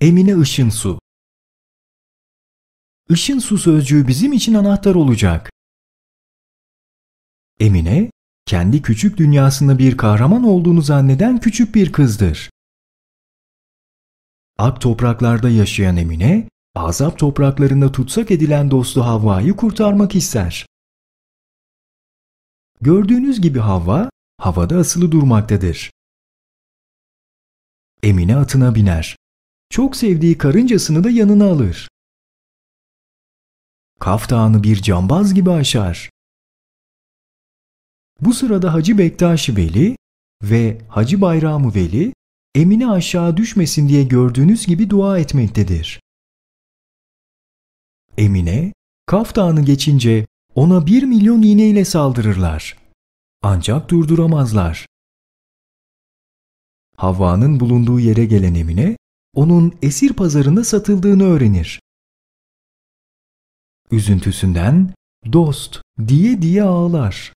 Emine Işın Su Işın Su sözcüğü bizim için anahtar olacak. Emine, kendi küçük dünyasında bir kahraman olduğunu zanneden küçük bir kızdır. Ak topraklarda yaşayan Emine, azap topraklarında tutsak edilen dostu Havva'yı kurtarmak ister. Gördüğünüz gibi Havva, havada asılı durmaktadır. Emine atına biner. Çok sevdiği karıncasını da yanına alır. Kaf bir cambaz gibi aşar. Bu sırada Hacı Bektaş Veli ve Hacı Bayramı Veli Emine aşağı düşmesin diye gördüğünüz gibi dua etmektedir. Emine, Kaf geçince ona bir milyon iğneyle saldırırlar. Ancak durduramazlar. Havva'nın bulunduğu yere gelen Emine, onun esir pazarında satıldığını öğrenir. Üzüntüsünden dost diye diye ağlar.